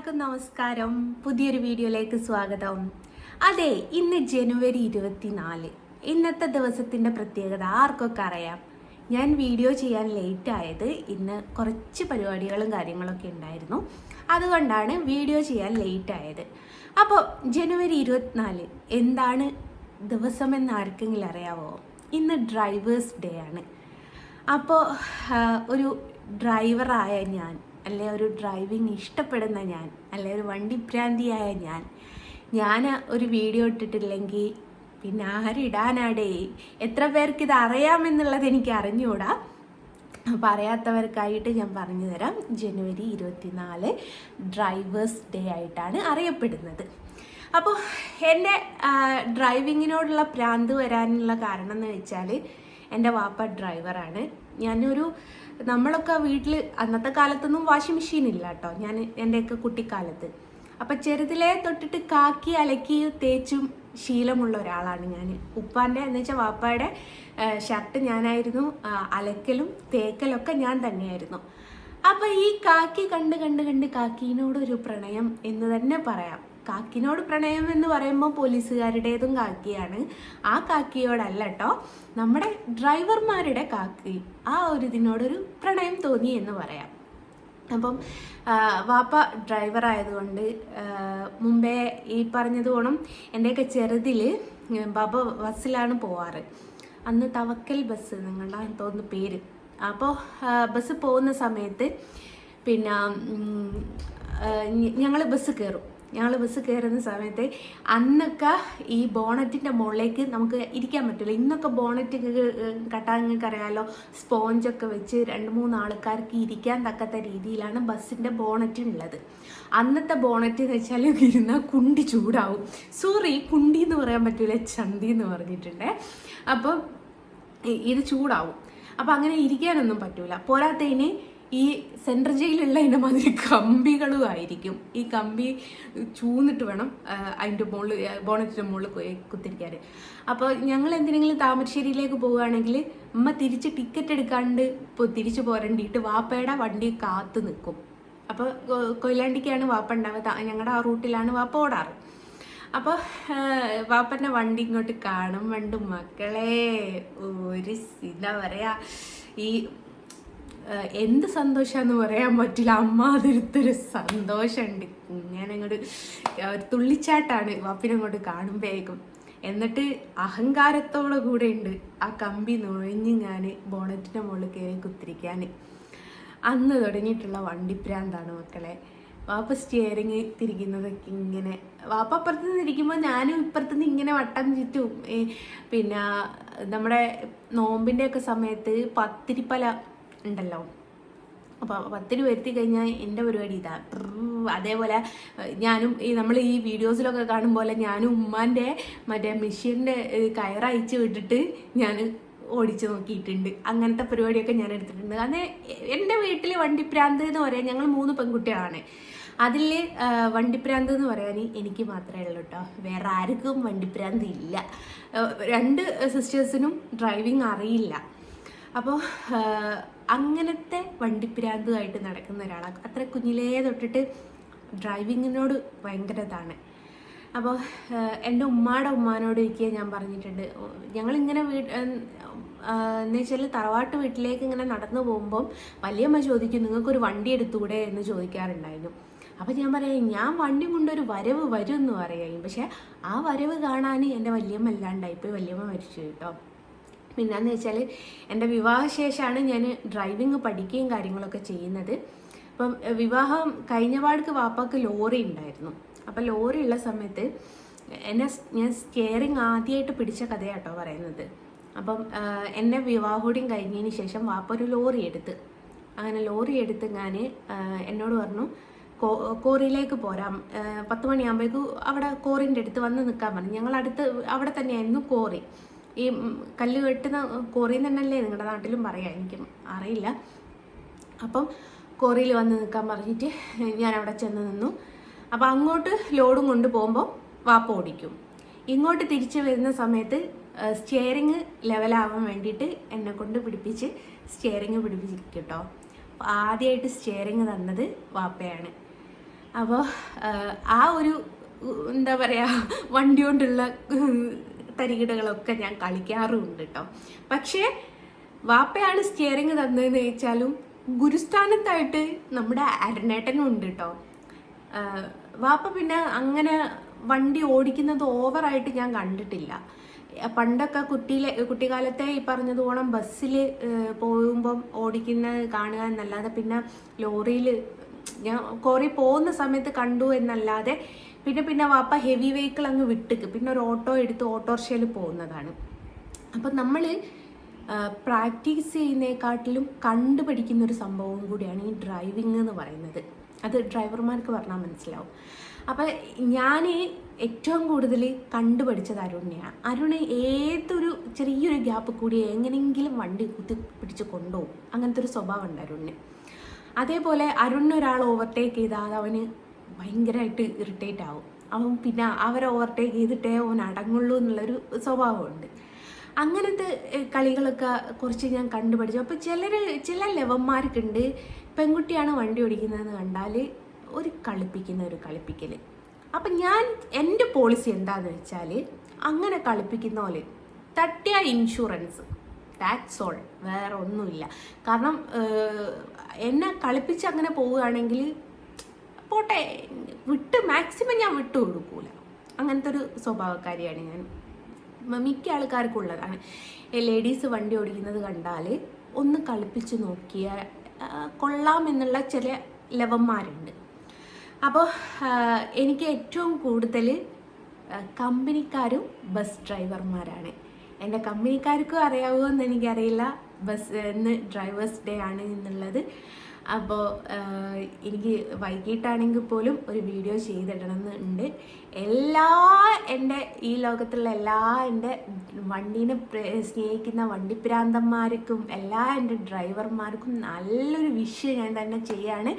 എല്ലാവർക്കും നമസ്കാരം. പുതിയൊരു വീഡിയോയിലേക്ക് സ്വാഗതം. അതെ ഇന്ന് ജനുവരി ഇരുപത്തിനാല്. ഇന്നത്തെ ദിവസത്തിന്റെ പ്രത്യേകത ആർക്കൊക്കെ അറിയാം? ഞാൻ വീഡിയോ ചെയ്യാൻ ലേറ്റ് ആയത് ഇന്ന് കുറച്ച് പരിപാടികളും കാര്യങ്ങളൊക്കെ ഉണ്ടായിരുന്നു. അതുകൊണ്ടാണ് വീഡിയോ ചെയ്യാൻ ലേറ്റ് ആയത്. അപ്പോൾ ജനുവരി ഇരുപത്തിനാല് എന്താണ് ദിവസമെന്ന് ആർക്കെങ്കിലും അറിയാവോ? ഇന്ന് ഡ്രൈവേഴ്സ് ഡേ ആണ്. അപ്പോൾ ഒരു ഡ്രൈവറായ ഞാൻ അല്ലെ ഒരു ഡ്രൈവിംഗ് ഇഷ്ടപ്പെടുന്ന ഞാൻ അല്ലെ ഒരു വണ്ടി വണ്ടിഭ്രാന്തിയായ ഞാൻ ഞാൻ ഒരു വീഡിയോ ഇട്ടിട്ടില്ലെങ്കിൽ പിന്നെ ആരിടാനാടേ എത്ര പേർക്ക് ഇത് അറിയാമെന്നുള്ളത് എനിക്ക് അറിഞ്ഞുകൂടാ അപ്പോൾ അറിയാത്തവർക്കായിട്ട് ഞാൻ പറഞ്ഞു തരാം. ജനുവരി ഇരുപത്തിനാല് ഡ്രൈവേഴ്സ് ഡേ ആയിട്ടാണ് അറിയപ്പെടുന്നത്. അപ്പോൾ എന്റെ ഡ്രൈവിങ്ങിനോടുള്ള ഭ്രാന്ത് വരാനുള്ള കാരണം എന്ന് വെച്ചാൽ എന്റെ വാപ്പ ഡ്രൈവറാണ് ഞാനൊരു നമ്മളൊക്കെ വീട്ടിൽ അന്നത്തെ കാലത്തൊന്നും വാഷിംഗ് മെഷീൻ ഇല്ല കേട്ടോ ഞാൻ എന്റെയൊക്കെ കുട്ടിക്കാലത്ത്. അപ്പം ചെറുതിലേ തൊട്ടിട്ട് കാക്കി അലക്കി തേച്ചും ശീലമുള്ള ഒരാളാണ് ഞാൻ ഉപ്പാന്റെ എന്ന് വെച്ചാൽ വാപ്പയുടെ ഷർട്ട് ഞാനായിരുന്നു. അലക്കലും തേക്കലൊക്കെ ഞാൻ തന്നെയായിരുന്നു. അപ്പം ഈ കാക്കി കണ്ട് കണ്ട് കണ്ട് കാക്കീനോടൊരു പ്രണയം എന്ന് തന്നെ പറയാം. കാക്കിനോട് പ്രണയം എന്ന് പറയുമ്പോൾ പോലീസുകാരുടേതും കാക്കിയാണ്. ആ കാക്കിയോടല്ല കേട്ടോ നമ്മുടെ ഡ്രൈവർമാരുടെ കാക്കി ആ ഒരു ഇതിനോടൊരു പ്രണയം തോന്നി എന്ന് പറയാം. അപ്പം വാപ്പ ഡ്രൈവർ ആയതുകൊണ്ട് മുമ്പേ ഈ പറഞ്ഞത് ഗുണം എന്റെയൊക്കെ ചെറുതിൽ ബാബ ബസ്സിലാണ് പോവാറ്. അന്ന് തവക്കൽ ബസ് നിങ്ങളുടെ തോന്നുന്നു പേര്. അപ്പോൾ ബസ് പോകുന്ന സമയത്ത് പിന്നെ ഞങ്ങൾ ബസ് കയറും ഞങ്ങൾ ബസ് കയറുന്ന സമയത്ത് അന്നൊക്കെ ഈ ബോണറ്റിന്റെ മുകളിലേക്ക് നമുക്ക് ഇരിക്കാൻ പറ്റില്ല. ഇന്നൊക്കെ ബോണറ്റ് കട്ടാൻ നിങ്ങൾക്ക് അറിയാമല്ലോ സ്പോഞ്ചൊക്കെ വെച്ച് രണ്ട് മൂന്ന് ആൾക്കാർക്ക് ഇരിക്കാൻ തക്കത്ത രീതിയിലാണ് ബസ്സിന്റെ ഉള്ളത്. അന്നത്തെ ബോണറ്റ് എന്ന് വെച്ചാൽ ഇരുന്നാൽ കുണ്ടി ചൂടാവും. സോറി കുണ്ടി എന്ന് പറയാൻ പറ്റില്ല ചന്തി എന്ന് പറഞ്ഞിട്ടുണ്ട്. അപ്പം ഇത് ചൂടാവും. അപ്പം അങ്ങനെ ഇരിക്കാനൊന്നും പറ്റൂല. പോരാത്തതിന് ഈ സെൻട്രൽ ജയിലുള്ള അതിന്റെ മാതിരി കമ്പികളും ആയിരിക്കും. ഈ കമ്പി ചൂന്നിട്ട് വേണം അതിന്റെ മുകളിൽ ബോണറ്റിന്റെ മുകളിൽ കുത്തിരിക്കാൻ അപ്പോൾ ഞങ്ങൾ എന്തിനെങ്കിലും താമരശ്ശേരിയിലേക്ക് പോവുകയാണെങ്കിൽ അമ്മ തിരിച്ച് ടിക്കറ്റ് എടുക്കാണ്ട് ഇപ്പോൾ തിരിച്ച് പോരണ്ടിയിട്ട് വാപ്പയുടെ വണ്ടി കാത്ത് നിൽക്കും. അപ്പോൾ കൊയിലാണ്ടിക്കാണ് വാപ്പ ഉണ്ടാവുക. ഞങ്ങളുടെ ആ റൂട്ടിലാണ് വാപ്പ ഓടാറ്. അപ്പോൾ വാപ്പന്റെ വണ്ടി ഇങ്ങോട്ട് കാണും വണ്ടും. മക്കളെ ഒരു എന്താ പറയുക ഈ എന്ത് സന്തോഷമാണെന്ന് പറയാൻ പറ്റില്ല. അമ്മ അതിരുത്തൊരു സന്തോഷമുണ്ട്. ഇങ്ങനെ അങ്ങോട്ട് ഒരു തുള്ളിച്ചാട്ടാണ് വാപ്പിനെ അങ്ങോട്ട് കാണുമ്പോഴേക്കും. എന്നിട്ട് അഹങ്കാരത്തോടെ കൂടെ ഉണ്ട് ആ കമ്പി നുഴഞ്ഞ് ഞാൻ ബോണറ്റിന്റെ മുകളിൽ കയറി കുത്തിരിക്കാൻ അന്ന് തുടങ്ങിയിട്ടുള്ള വണ്ടിപ്രാന്താണ് മക്കളെ. വാപ്പ സ്റ്റിയറിങ് തിരിക്കുന്നതൊക്കെ ഇങ്ങനെ വാപ്പ അപ്പുറത്ത് നിന്ന് ഇരിക്കുമ്പോൾ ഞാനും ഇപ്പുറത്ത് നിന്ന് ഇങ്ങനെ വട്ടം ചുറ്റും. പിന്നെ നമ്മുടെ നോമ്പിന്റെ ഒക്കെ സമയത്ത് പത്തിരിപ്പല ഉണ്ടല്ലോ. അപ്പോൾ പത്തിരി വരുത്തി കഴിഞ്ഞാൽ എന്റെ പരിപാടി ഇതാ. അതേപോലെ ഞാനും ഈ നമ്മൾ ഈ വീഡിയോസിലൊക്കെ കാണും പോലെ ഞാനും ഉമ്മാന്റെ മറ്റേ മെഷീന്റെ കയറയച്ച് വിട്ടിട്ട് ഞാൻ ഓടിച്ചു നോക്കിയിട്ടുണ്ട്. അങ്ങനത്തെ പരിപാടിയൊക്കെ ഞാൻ എടുത്തിട്ടുണ്ട്. അത് എന്റെ വീട്ടിൽ വണ്ടിപ്രാന്ത് എന്ന് പറയാൻ ഞങ്ങൾ മൂന്ന് പെൺകുട്ടികളാണ്. അതിൽ വണ്ടിപ്രാന്ത് എന്ന് പറയാൻ എനിക്ക് മാത്രമേ ഉള്ളൂ കേട്ടോ വേറെ ആർക്കും വണ്ടിപ്രാന്ത് ഇല്ല. രണ്ട് സിസ്റ്റേഴ്സിനും ഡ്രൈവിംഗ് അറിയില്ല. അപ്പോൾ അങ്ങനത്തെ വണ്ടിപ്പിരാന്തുമായിട്ട് നടക്കുന്ന ഒരാളാണ് അത്ര കുഞ്ഞിലേ തൊട്ടിട്ട് ഡ്രൈവിങ്ങിനോട് ഭയങ്കര ഇതാണ് അപ്പോൾ എന്റെ ഉമ്മാടെ ഉമ്മാനോട് എനിക്ക് ഞാൻ പറഞ്ഞിട്ടുണ്ട് ഞങ്ങളിങ്ങനെ വീ എന്ന് വെച്ചാൽ തറവാട്ട് വീട്ടിലേക്ക് ഇങ്ങനെ നടന്നു പോകുമ്പം വലിയമ്മ ചോദിക്കും നിങ്ങൾക്കൊരു വണ്ടി എടുത്തുകൂടെ എന്ന് ചോദിക്കാറുണ്ടായിരുന്നു. അപ്പം ഞാൻ പറയാം ഞാൻ വണ്ടി കൊണ്ടൊരു വരവ് വരും എന്ന് പറയുകയും പക്ഷേ ആ വരവ് കാണാൻ എന്റെ വല്യമ്മ അല്ലാണ്ടായിപ്പോയി വല്യമ്മ മരിച്ചു കേട്ടോ. പിന്നെന്ന് വെച്ചാൽ എന്റെ വിവാഹശേഷമാണ് ഞാൻ ഡ്രൈവിങ് പഠിക്കുകയും കാര്യങ്ങളൊക്കെ ചെയ്യുന്നത്. അപ്പം വിവാഹം കഴിഞ്ഞ പാടക്ക് വാപ്പാക്ക് ലോറി ഉണ്ടായിരുന്നു. അപ്പം ലോറി ഉള്ള സമയത്ത് എന്നെ ഞാൻ സ്റ്റിയറിങ് ആദ്യമായിട്ട് പിടിച്ച കഥയാട്ടോ പറയുന്നത്. അപ്പം എന്നെ വിവാഹോടിയും കഴിഞ്ഞതിന് ശേഷം വാപ്പ ഒരു ലോറി എടുത്ത് അങ്ങനെ ലോറി എടുത്ത് ഞാൻ എന്നോട് പറഞ്ഞു കോറിയിലേക്ക് പോരാം. പത്ത് മണിയാകുമ്പോഴേക്കും അവിടെ കോറിന്റെ അടുത്ത് വന്ന് നിൽക്കാൻ പറഞ്ഞു. ഞങ്ങൾ അടുത്ത് അവിടെ തന്നെയായിരുന്നു കോറി. ഈ കല്ല് കെട്ടുന്ന കോറി തന്നെയല്ലേ നിങ്ങളുടെ നാട്ടിലും പറയാം എനിക്ക് അറിയില്ല. അപ്പം കോറിയിൽ വന്ന് നിൽക്കാൻ പറഞ്ഞിട്ട് ഞാൻ അവിടെ ചെന്ന് നിന്നു. അപ്പം അങ്ങോട്ട് ലോഡും കൊണ്ട് പോകുമ്പോൾ വാപ്പ ഓടിക്കും. ഇങ്ങോട്ട് തിരിച്ച് വരുന്ന സമയത്ത് സ്റ്റിയറിങ് ലെവലാവാൻ വേണ്ടിയിട്ട് എന്നെ കൊണ്ട് പിടിപ്പിച്ച് സ്റ്റിയറിങ് പിടിപ്പിച്ചിരിക്കും കേട്ടോ ആദ്യമായിട്ട് സ്റ്റിയറിങ് തന്നത് വാപ്പയാണ്. അപ്പോൾ ആ ഒരു എന്താ പറയുക വണ്ടി കൊണ്ടുള്ള ഉം, ഞാൻ കളിക്കാറുമുണ്ട് കേട്ടോ പക്ഷേ വാപ്പയാണ് സ്റ്റിയറിങ് തന്നതെന്ന് വെച്ചാലും ഗുരുസ്ഥാനത്തായിട്ട് നമ്മുടെ അരണേട്ടനും ഉണ്ട് കേട്ടോ വാപ്പ പിന്നെ അങ്ങനെ വണ്ടി ഓടിക്കുന്നത് ഓവറായിട്ട് ഞാൻ കണ്ടിട്ടില്ല. പണ്ടൊക്കെ കുട്ടിയിലെ കുട്ടിക്കാലത്തെ ഈ പറഞ്ഞതുപോലെ ബസ്സിൽ പോകുമ്പം ഓടിക്കുന്നത് കാണുക എന്നല്ലാതെ പിന്നെ ലോറിയിൽ ഞാൻ കോറി പോകുന്ന സമയത്ത് കണ്ടു എന്നല്ലാതെ പിന്നെ പിന്നെ വാപ്പ ഹെവി വെഹിക്കിൾ അങ്ങ് വിട്ടിക്ക്. പിന്നെ ഒരു ഓട്ടോ എടുത്ത് ഓട്ടോറിക്ഷയിൽ പോകുന്നതാണ്. അപ്പം നമ്മൾ പ്രാക്ടീസ് ചെയ്യുന്നതിനെക്കാട്ടിലും കണ്ടുപഠിക്കുന്ന ഒരു സംഭവം കൂടിയാണ് ഈ ഡ്രൈവിംഗ് എന്ന് പറയുന്നത്. അത് ഡ്രൈവർമാർക്ക് പറഞ്ഞാൽ മനസ്സിലാവും. അപ്പം ഞാൻ ഏറ്റവും കൂടുതൽ കണ്ടുപഠിച്ചത് അരുണിനെയാണ് അരുണ് ഏതൊരു ചെറിയൊരു ഗ്യാപ്പ് കൂടി എങ്ങനെയെങ്കിലും വണ്ടി കുത്തി പിടിച്ച് കൊണ്ടുപോകും. അങ്ങനത്തെ ഒരു സ്വഭാവം ഉണ്ട് അരുണിന്. അതേപോലെ അരുണിന് ഒരാൾ ഓവർടേക്ക് ചെയ്താൽ അവന് ഭയങ്കരമായിട്ട് ഇറിറ്റേറ്റ് ആവും. അവൻ പിന്നെ അവരെ ഓവർടേക്ക് ചെയ്തിട്ടേ അവൻ അടങ്ങുള്ളൂ എന്നുള്ളൊരു സ്വഭാവമുണ്ട്. അങ്ങനത്തെ കളികളൊക്കെ കുറച്ച് ഞാൻ കണ്ടുപഠിച്ചു. അപ്പോൾ ചിലർ ചില ലെവന്മാർക്കുണ്ട് പെൺകുട്ടിയാണ് വണ്ടി ഓടിക്കുന്നതെന്ന് കണ്ടാൽ ഒരു കളിപ്പിക്കുന്ന ഒരു കളിപ്പിക്കൽ അപ്പം ഞാൻ എന്റെ പോളിസി എന്താണെന്ന് വെച്ചാൽ അങ്ങനെ കളിപ്പിക്കുന്ന പോലെ തട്ടിയ ഇൻഷുറൻസ് ദാറ്റ്സ് ഓൾ വേറെ ഒന്നുമില്ല. കാരണം എന്നെ കളിപ്പിച്ച് അങ്ങനെ പോവുകയാണെങ്കിൽ പോട്ടെ വിട്ട് മാക്സിമം ഞാൻ വിട്ടു കൊടുക്കൂല. അങ്ങനത്തെ ഒരു സ്വഭാവക്കാരിയാണ് ഞാൻ. മിക്ക ആൾക്കാർക്കും ഉള്ളതാണ് ലേഡീസ് വണ്ടി ഓടിക്കുന്നത് കണ്ടാൽ ഒന്ന് കളിപ്പിച്ച് നോക്കിയ കൊള്ളാം എന്നുള്ള ചില ലവന്മാരുണ്ട്. അപ്പോൾ എനിക്ക് ഏറ്റവും കൂടുതൽ കമ്പനിക്കാരും ബസ് ഡ്രൈവർമാരാണ് എന്റെ കമ്പനിക്കാർക്കും അറിയാവോ എന്ന് എനിക്കറിയില്ല. ബസ് ഇന്ന് ഡ്രൈവേഴ്സ് ഡേ ആണ് എന്നുള്ളത്. അപ്പോൾ എനിക്ക് വൈകിട്ടാണെങ്കിൽ പോലും ഒരു വീഡിയോ ചെയ്തിടണം എന്നുണ്ട് എല്ലാ എന്റെ ഈ ലോകത്തുള്ള എല്ലാ എന്റെ വണ്ടീനെ സ്നേഹിക്കുന്ന വണ്ടിപ്രാന്തന്മാർക്കും എല്ലാ എന്റെ ഡ്രൈവർമാർക്കും നല്ലൊരു വിഷയം ഞാൻ തന്നെ ചെയ്യാണ്.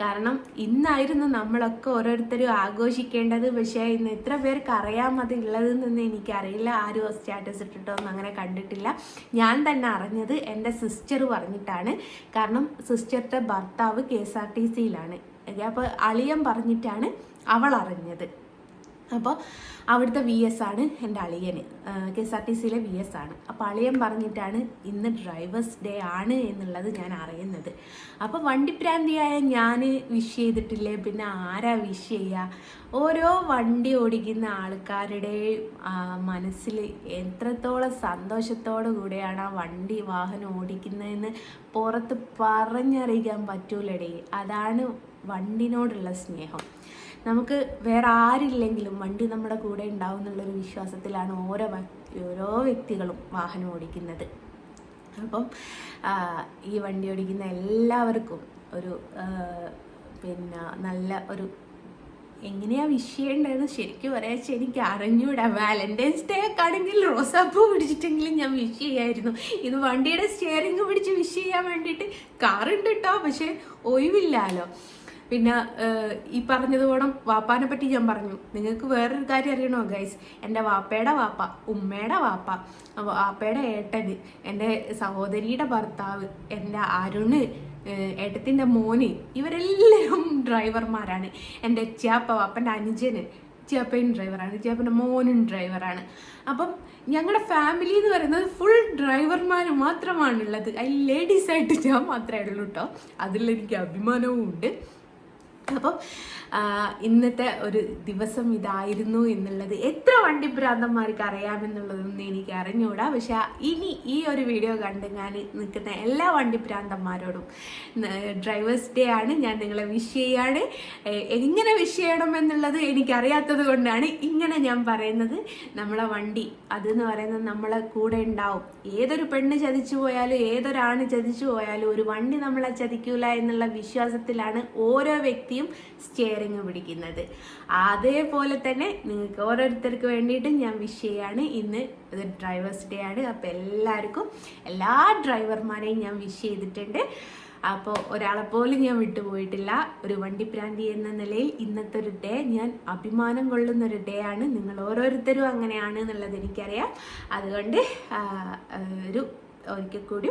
കാരണം ഇന്നായിരുന്നു നമ്മളൊക്കെ ഓരോരുത്തരും ആഘോഷിക്കേണ്ടത്. പക്ഷേ ഇന്ന് എത്ര പേർക്ക് അറിയാൻ അത് ഉള്ളതെന്നൊന്നും എനിക്കറിയില്ല. ആരും സ്റ്റാറ്റസ് ഇട്ടിട്ടൊന്നും അങ്ങനെ കണ്ടിട്ടില്ല. ഞാൻ തന്നെ അറിഞ്ഞത് എന്റെ സിസ്റ്റർ പറഞ്ഞിട്ടാണ്. കാരണം സിസ്റ്ററുടെ ഭർത്താവ് കെ എസ് ആർ ടി സിയിലാണ്. അപ്പോൾ അളിയം പറഞ്ഞിട്ടാണ് അവൾ അറിഞ്ഞത്. അപ്പോൾ അവിടുത്തെ വി എസ് ആണ് എന്റെ അളിയന് കെ എസ് ആർ ടി സിയിലെ വി എസ് ആണ്. അപ്പോൾ അളിയൻ പറഞ്ഞിട്ടാണ് ഇന്ന് ഡ്രൈവേഴ്സ് ഡേ ആണ് എന്നുള്ളത് ഞാൻ അറിയുന്നത്. അപ്പോൾ വണ്ടിപ്രാന്തിയായ ഞാൻ വിഷ് ചെയ്തിട്ടില്ലേ? പിന്നെ ആരാ വിഷ് ചെയ്യുക? ഓരോ വണ്ടി ഓടിക്കുന്ന ആൾക്കാരുടെ മനസ്സിൽ എത്രത്തോളം സന്തോഷത്തോടു കൂടെയാണ് ആ വണ്ടി വാഹനം ഓടിക്കുന്നതെന്ന് പുറത്ത് പറഞ്ഞറിയിക്കാൻ പറ്റൂലടേ. അതാണ് വണ്ടിനോടുള്ള സ്നേഹം. നമുക്ക് വേറെ ആരില്ലെങ്കിലും വണ്ടി നമ്മുടെ കൂടെ ഉണ്ടാവും എന്നുള്ളൊരു വിശ്വാസത്തിലാണ് ഓരോ ഓരോ വ്യക്തികളും വാഹനം ഓടിക്കുന്നത്. അപ്പം ഈ വണ്ടി ഓടിക്കുന്ന എല്ലാവർക്കും ഒരു പിന്നെ നല്ല ഒരു എങ്ങനെയാ വിഷയമുണ്ടായിരുന്നു ശരിക്കും പറയാ എനിക്ക് അറിഞ്ഞൂടാ. വാലന്റൈൻസ് ഡേ ഒക്കെ ആണെങ്കിൽ റോസാപ്പൂ പിടിച്ചിട്ടെങ്കിലും ഞാൻ വിഷ് ചെയ്യായിരുന്നു. ഇത് വണ്ടിയുടെ സ്റ്റിയറിംഗ് പിടിച്ച് വിഷ് ചെയ്യാൻ വേണ്ടിയിട്ട് കാറുണ്ട് കേട്ടോ പക്ഷെ ഒഴിവില്ലല്ലോ പിന്നെ ഈ പറഞ്ഞതുപോലെ വാപ്പാനെ പറ്റി ഞാൻ പറഞ്ഞു. നിങ്ങൾക്ക് വേറൊരു കാര്യം അറിയണോ ഗൈസ് എന്റെ വാപ്പയുടെ വാപ്പ ഉമ്മയുടെ വാപ്പ വാപ്പയുടെ ഏട്ടന് എന്റെ സഹോദരിയുടെ ഭർത്താവ് എന്റെ അരുണ് ഏട്ടത്തിന്റെ മോന് ഇവരെല്ലാവരും ഡ്രൈവർമാരാണ് എന്റെ ചിയാപ്പ വാപ്പന്റെ അനുജന് ചിയാപ്പയും ഡ്രൈവറാണ് ചിയാപ്പന്റെ മോനും ഡ്രൈവറാണ് അപ്പം ഞങ്ങളുടെ ഫാമിലി എന്ന് പറയുന്നത് ഫുൾ ഡ്രൈവർമാർ മാത്രമാണുള്ളത്. അതിൽ ലേഡീസായിട്ട് ഞാൻ മാത്രമേ ഉള്ളൂ കേട്ടോ അതിലെനിക്ക് അഭിമാനവും ഉണ്ട് അപ്പം ഇന്നത്തെ ഒരു ദിവസം ഇതായിരുന്നു എന്നുള്ളത് എത്ര വണ്ടി ഭ്രാന്തന്മാർക്ക് അറിയാമെന്നുള്ളതൊന്നും എനിക്ക് അറിഞ്ഞുകൂടാ പക്ഷെ ഇനി ഈ ഒരു വീഡിയോ കണ്ട് ഞാൻ നിൽക്കുന്ന എല്ലാ വണ്ടി ഭ്രാന്തന്മാരോടും ഡ്രൈവേഴ്സ് ഡേ ആണ് ഞാൻ നിങ്ങളെ വിഷ് ചെയ്യാണ്. എങ്ങനെ വിഷ് ചെയ്യണം എന്നുള്ളത് എനിക്കറിയാത്തത് കൊണ്ടാണ് ഇങ്ങനെ ഞാൻ പറയുന്നത്. നമ്മളെ വണ്ടി അതെന്ന് പറയുന്നത് നമ്മളെ കൂടെ ഉണ്ടാവും. ഏതൊരു പെണ്ണ് ചതിച്ചു പോയാലും ഏതൊരാണ് ചതിച്ചു പോയാലും ഒരു വണ്ടി നമ്മളെ ചതിക്കൂല എന്നുള്ള വിശ്വാസത്തിലാണ് ഓരോ വ്യക്തിയും സ്റ്റിയറിങ് പിടിക്കുന്നത്. അതേപോലെ തന്നെ നിങ്ങൾക്ക് ഓരോരുത്തർക്ക് വേണ്ടിയിട്ടും ഞാൻ വിഷ് ചെയ്യാണ്. ഇന്ന് ഇത് ഡ്രൈവേഴ്സ് ഡേ ആണ്. അപ്പോൾ എല്ലാവർക്കും എല്ലാ ഡ്രൈവർമാരെയും ഞാൻ വിഷ് ചെയ്തിട്ടുണ്ട്. അപ്പോൾ ഒരാളെ പോലും ഞാൻ വിട്ടുപോയിട്ടില്ല. ഒരു വണ്ടിപ്രാന്തി എന്ന നിലയിൽ ഇന്നത്തെ ഒരു ഡേ ഞാൻ അഭിമാനം കൊള്ളുന്ന ഒരു ഡേ ആണ്. നിങ്ങൾ ഓരോരുത്തരും അങ്ങനെയാണ് എന്നുള്ളത് എനിക്കറിയാം. അതുകൊണ്ട് ഒരു ഒരിക്കൽ കൂടി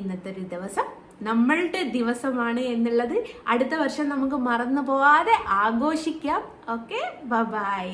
ഇന്നത്തെ ഒരു ദിവസം നമ്മളുടെ ദിവസമാണ് എന്നുള്ളത് അടുത്ത വർഷം നമുക്ക് മറന്നു പോവാതെ ആഘോഷിക്കാം. Okay bye